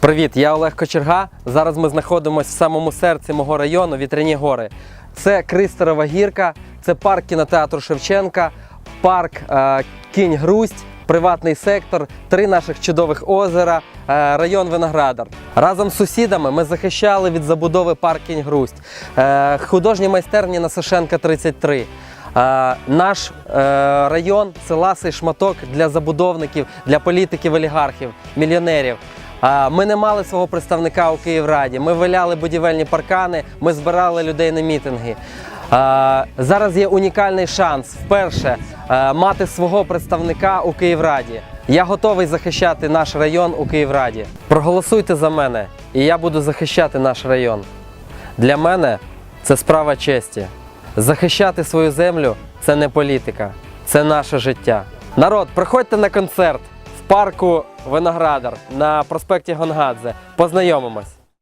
Привіт, я Олег Кочерга. Зараз ми знаходимося в самому серці мого району Вітряні гори. Це Кристорова гірка, це парк кінотеатру Шевченка, парк е, Кінь Грусть, приватний сектор, три наших чудових озера, е, район Виноградар. Разом з сусідами ми захищали від забудови парк Кінь Грусть, е, художні майстерні на Сашенка 33. Е, Наш е, район це ласий шматок для забудовників, для політиків, олігархів, мільйонерів. Ми не мали свого представника у Київраді. Ми виляли будівельні паркани, ми збирали людей на мітинги. Зараз є унікальний шанс вперше мати свого представника у Київраді. Я готовий захищати наш район у Київраді. Проголосуйте за мене, і я буду захищати наш район. Для мене це справа честі. Захищати свою землю це не політика, це наше життя. Народ, приходьте на концерт парку Виноградар на проспекті Гонгадзе. Познайомимось.